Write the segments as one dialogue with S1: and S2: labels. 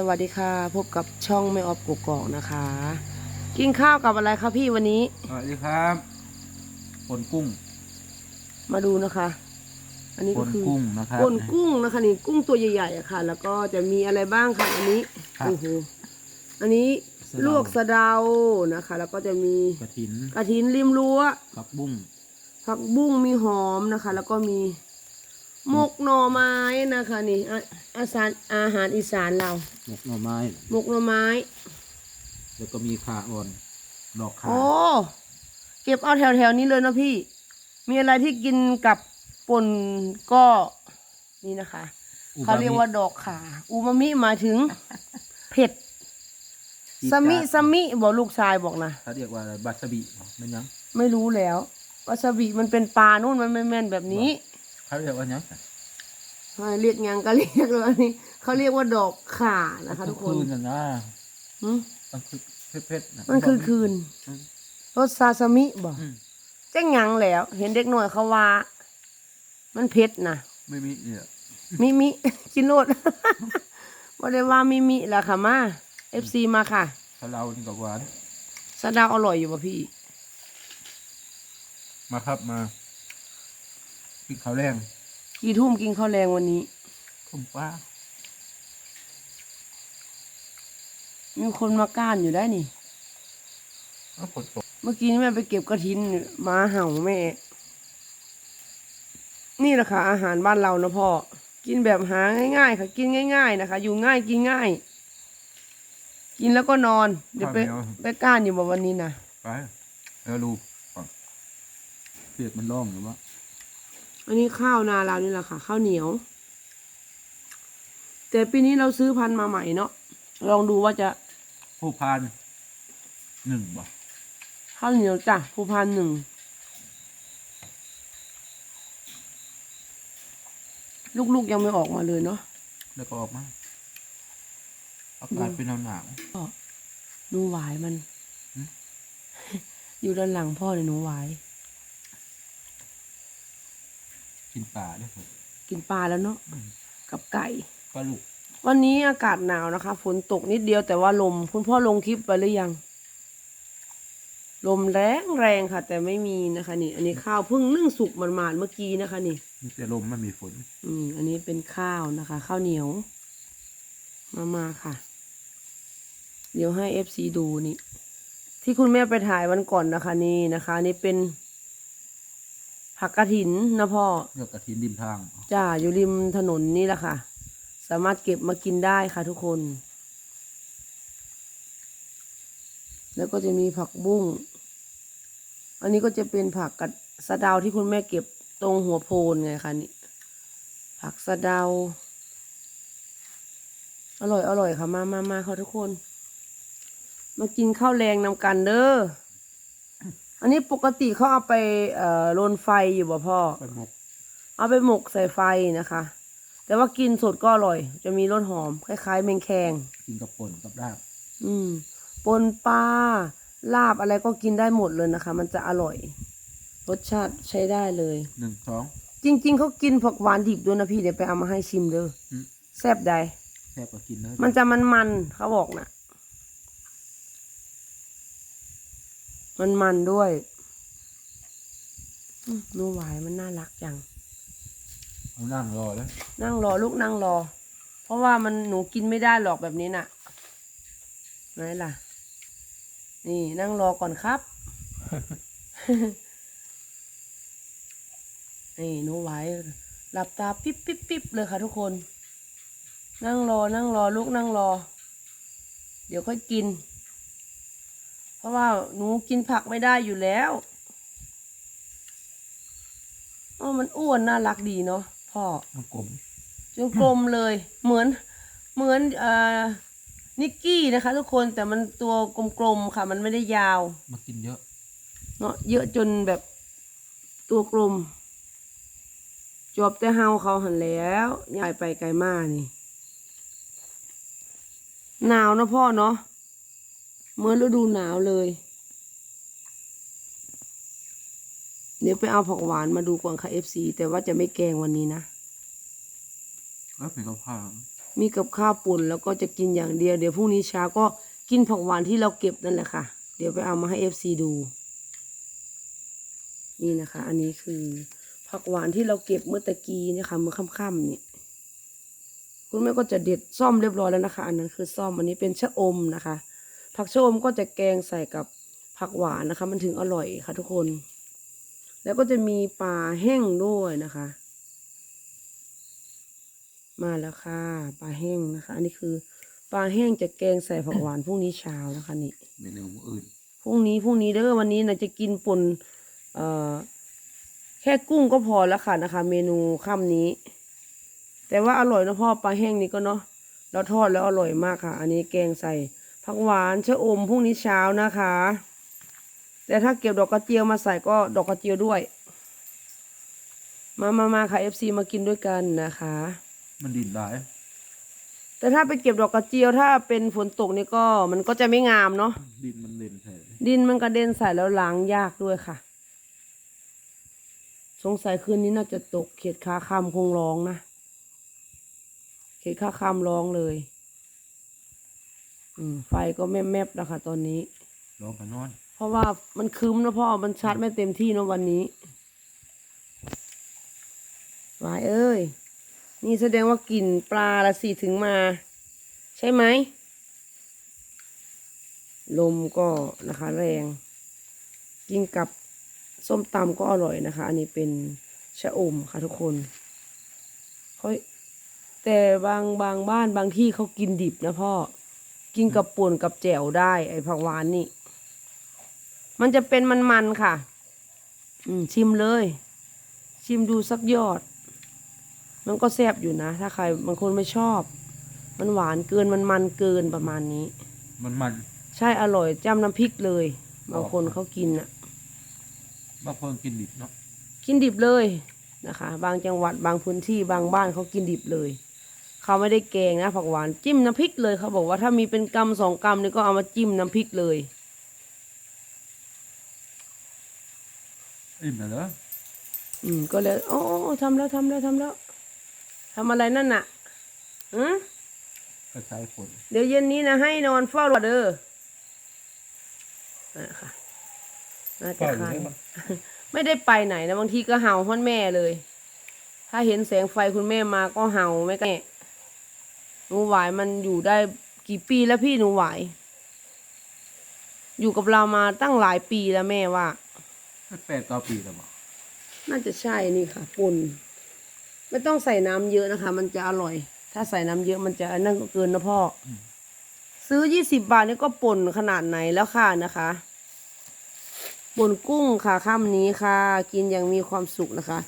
S1: สวัสดีค่ะพบกับช่องไม่ออฟกกอกนะคะ กินข้าวกับอะไรคะพี่วันนี้
S2: สวัสดีครับปนกุ้ง
S1: มาดูนะคะ อันนี้
S2: ป
S1: ก็
S2: น
S1: คือ
S2: กุ้งนะครับ
S1: ปนกุ้งนะคะนี่กุ้งตัวใหญ่ๆอะค่ะ แล้วก็จะมีอะไรบ้างคะอันนี้
S2: ครับ
S1: โอ้โหอันนี้
S2: สะเดา
S1: ลวกสะเดานะคะ แล้วก็จะมี
S2: กระถิน
S1: กระถินริมรั้ว
S2: กับบุ้ง
S1: ผักบุ้งมีหอมนะคะ แล้วก็มี หมกหน่อไม้นะคะนี่อะอาสารอาหารอีสานเรา
S2: หมกหน่อไม้
S1: หมกหน่อไม้
S2: แล้วก็มีขาอ่อนดอกขา
S1: โอ้เก็บเอาแถวๆนี้เลยเนาะพี่ มีอะไรที่กินกับป่นก็นี่นะคะ
S2: อุบ
S1: เขาเรียกว่าดอกขา อูมามิหมายถึงเผ็ด
S2: จี๊ด
S1: สมิ
S2: จ๊าด
S1: สมิบอกลูกชายบอกนะ
S2: เขาเรียกว่าอะไรบัสบิไม่นยัง
S1: ไม่รู้แล้ววาซาบิมันเป็นปลานู่นมันไม่แม่นแบบนี้
S2: เขาเรียกว่าหยัง
S1: ให้เรียกยังก็เรียกเลยอันนี้เขาเรียกว่าดอกขานะคะ ทุกคน
S2: คืนน่ะนะ
S1: หืม
S2: มันคือเผ็ดๆะ
S1: มันคือคืน
S2: อืม
S1: รสซาซามิบอก
S2: อืม
S1: เจ้งยังแล้ว เห็นเด็กหน่อยเขาว่า มันเผ็ดนะ
S2: ไม่มีเนี่ย
S1: มิมิ กินโลด บ่ได้ว่ามิมิล่ะค่ะมา FC มาค่ะ
S2: ถ้าเรานี่กับหวาน
S1: สะเดาวอร่อยอยู่ป่ะพี่
S2: มาครับมา กินข้าวแรง
S1: กี่ทุ่มกินข้าวแรงวันนี้
S2: คุ้มป้า
S1: มีคนมาก้านอยู่ได้นี่
S2: เอาฝนตก
S1: เมื่อกี้นี่แม่ไปเก็บกระถินหมาเห่าแม่ นี่แหละค่ะอาหารบ้านเรานะพ่อ กินแบบหาง่ายๆ ค่ะ กินง่าย ๆ นะคะ อยู่ง่ายกินง่าย กินแล้วก็นอน เดี๋ยวไปไปก้านอยู่บ่วันนี้นะ
S2: ไปแล้วดูก่อนเปียกมันร่องหรือว่า
S1: อันนี้ข้าวนาเรานี่แหละค่ะ ข้าวเหนียว แต่ปีนี้เราซื้อพันธุ์มาใหม่เนาะลองดูว่าจะ
S2: ผู้พานหนึ่งบ่
S1: ข้าวเหนียวจ้ะภูพานหนึ่งลูกๆยังไม่ออกมาเลยเนาะ
S2: แล้วก็ออกมาอากาศเป็นหนาวหนาว
S1: ก็หนูหวายมัน
S2: หืม
S1: อยู่ด้านหลังพ่อเลยหนูหวาย
S2: ๆ กินป่าด้วยครับ
S1: กินปลาแล้วเนาะ
S2: อืม
S1: กับไก่
S2: ก็ลูก
S1: วันนี้อากาศหนาวนะคะ ฝนตกนิดเดียวแต่ว่าลม คุณพ่อลงคลิปไปหรือยัง ลมแรงแรงค่ะ แต่ไม่มีนะคะ นี่ อันนี้ข้าวเพิ่งนึ่งสุกมันมาดๆเมื่อกี้นะคะนี่
S2: มีแต่ลมไม่มีฝน
S1: อืมอันนี้เป็นข้าวนะคะ ข้าวเหนียว มามาค่ะ เดี๋ยวให้เอฟซีดูนี่ ที่คุณแม่ไปถ่ายวันก่อนนะคะ นี่นะคะ นี่เป็น ผักกระถินนะพ่อ
S2: เลือกกระถินริมทาง
S1: จ้าอยู่ริมถนนนี่แหละค่ะ สามารถเก็บมากินได้ค่ะทุกคน แล้วก็จะมีผักบุ้ง อันนี้ก็จะเป็นผักกัดสะเดาที่คุณแม่เก็บตรงหัวโพนไงคะนี่ผักสะเดา อร่อยอร่อยค่ะมามามาค่ะทุกคน มากินข้าวแรงนำกันเด้อ อันนี้ปกติเขาเอาไปเอ่อโรนไฟอยู่บ่พ่อ
S2: ไปหมก
S1: เอาไปหมกใส่ไฟนะคะ แต่ว่ากินสดก็อร่อย จะมีรสหอม คล้ายๆ แมงแคง
S2: กินกับป่นกับลาบ
S1: อืมปนปลาลาบอะไรก็กินได้หมดเลยนะคะ มันจะอร่อย รสชาติใช้ได้เลย
S2: หนึ่งสอง
S1: จริง ๆเขากินผักหวานดิบด้วยนะพี่เดี๋ยวไปเอามาให้ชิมเด้อ
S2: อืม
S1: แซ่บใด
S2: แค่ก็กินเลย
S1: มันจะมันๆเขาบอกนะ มันมันๆด้วยอืมหนูหวายมันน่ารักจัง
S2: เอานั่งรอแล้ว
S1: นั่งรอลูกนั่งรอ เพราะว่ามันหนูกินไม่ได้หรอกแบบนี้น่ะไหนล่ะ นี่นั่งรอก่อนครับ นี่หนูไหวหลับตาปิ๊บปิ๊บปิ๊บเลยค่ะทุกคน นั่งรอนั่งรอลูกนั่งรอ เดี๋ยวค่อยกินเพ ราะว่าหนูกินผักไม่ได้อยู่แล้วอ๋อมันอ้วนน่ารักดีเนาะพ่อ
S2: มันกลม
S1: จนกลมเลย เหมือนเหมือนเอ่อนิกกี้นะคะ ทุกคนแต่มันตัวกลมๆค่ะ มันไม่ได้ยาว
S2: มากินเยอะ
S1: เนาะเยอะจนแบบตัวกลม จบแต่เฮาเขาหันแล้วยายไปไกลมากนี่หนาวนะพ่อเนาะ เหมือนฤดูหนาวเลย เดี๋ยวไปเอาผักหวานมาดูก่อนค่ะเอฟซีแต่ว่าจะไม่แกงวันนี้นะ
S2: แล้วเป็นกระเพรา
S1: มีกับข้าวปุ่นแล้วก็จะกินอย่างเดียว เดี๋ยวพรุ่งนี้เช้าก็กินผักหวานที่เราเก็บนั่นแหละค่ะ เดี๋ยวไปเอามาให้เอฟซีดู นี่นะคะ อันนี้คือผักหวานที่เราเก็บเมื่อตะกี้เนะคะเมื่อค่ำๆนี่คุณแม่ก็จะเด็ดซ่อมเรียบร้อยแล้วนะคะ อันนั้นคือซ่อมอันนี้เป็นชะอมนะคะ ผักชะอมก็จะแกงใส่กับผักหวานนะคะ มันถึงอร่อยค่ะทุกคน แล้วก็จะมีปลาแห้งด้วยนะคะ มาแล้วค่ะปลาแห้งนะคะ อันนี้คือปลาแห้งจะแกงใส่ผักหวานพรุ่งนี้เช้านะคะนี่
S2: เมนูอื่น
S1: พรุ่งนี้พรุ่งนี้เด้อวันนี้นะจะกินป่นเอ่อแค่กุ้งก็พอแล้วค่ะนะคะ เมนูค่ำนี้ แต่ว่าอร่อยนะพ่อปลาแห้งนี้ก็เนาะเราทอดแล้วอร่อยมากค่ะ อันนี้แกงใส่ ผักหวานชะอมพรุ่งนี้เช้านะคะ แต่ถ้าเก็บดอกกระเจียวมาใส่ก็ดอกกระเจียวด้วย มามามาค่ะ FC มากินด้วยกันนะคะ
S2: มันดินหลาย
S1: แต่ถ้าไปเก็บดอกกระเจียวถ้าเป็นฝนตกนี่ก็มันก็จะไม่งามเนาะ
S2: ดินมันเด่นแท้
S1: ดินมันกระเด็นใส่แล้วล้างยากด้วยค่ะ สงสัยคืนนี้น่าจะตกเขียดคาคำคงร้องนะ เขียดคาคำร้องเลย อืมไฟก็แมบๆนะคะตอนนี้
S2: ลองกันนอน
S1: เพราะว่ามันคืมนะพ่อมันชาร์จไม่เต็มที่นะวันนี้วายเอ้ย นี่แสดงว่ากลิ่นปลาละสิถึงมา ใช่ไหม ลมก็นะคะ แรงกินกับส้มตำก็อร่อยนะคะ อันนี้เป็นชะอมค่ะทุกคนเขาแต่บางบางบ้านบางที่เขากินดิบนะพ่อ กินกับป่นกับแจ่วได้ ไอ้ผักหวานนี่ มันจะเป็นมันๆค่ะ อืมชิมเลย ชิมดูสักยอด มันก็แซ่บอยู่นะ ถ้าใครบางคนไม่ชอบ มันหวานเกินมันมันเกินประมาณนี้
S2: มันมัน
S1: ใช่อร่อยจ้ำน้ำพริกเลย บางคนเขากินอะ
S2: บางคนกินดิบเนาะ
S1: กินดิบเลยนะคะ บางจังหวัดบางพื้นที่บางบ้านเขากินดิบเลย เขาไม่ได้แกงนะผักหวานจิ้มน้ำพริกเลยเขาบอกว่าถ้ามีเป็นกำสองกำนี่ก็เอามาจิ้มน้ำพริกเลย
S2: อิ่มแล้วเหรอ
S1: อืมก็เลยโอ้โอ้โอ้ทำแล้วทำแล้วทำแล้วทำอะไรนั่นน่ะอืม
S2: กระชายผล
S1: เดี๋ยวเย็นนี้นะให้นอนเฝ้ารอเด้อนะค่ะน่าจะ
S2: เฝ้าอยู่
S1: คัน
S2: ได้ปะ
S1: ไม่ได้ไปไหนนะบางทีก็เห่าพ่อแม่เลย ถ้าเห็นแสงไฟคุณแม่มาก็เห่าไม่แก่ หนูหวายมันอยู่ได้กี่ปีแล้วพี่หนูหวาย อยู่กับเรามาตั้งหลายปีแล้วแม่ว่า
S2: แปดต่อปีแล้วบ่
S1: น่าจะใช่นี่ค่ะปุ่นไม่ต้องใส่น้ำเยอะนะคะ มันจะอร่อย ถ้าใส่น้ำเยอะมันจะนั่นก็เกินนะพ่ออซื้อยี่สิบบาทนี่ก็ป่นขนาดไหนแล้วค่ะนะคะป่นกุ้งค่ะค่ำนี้ค่ะ กินอย่างมีความสุขนะคะ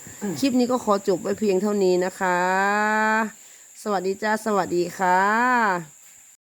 S1: คลิปนี้ก็ขอจบไว้เพียงเท่านี้นะคะ สวัสดีจ้า สวัสดีค่ะ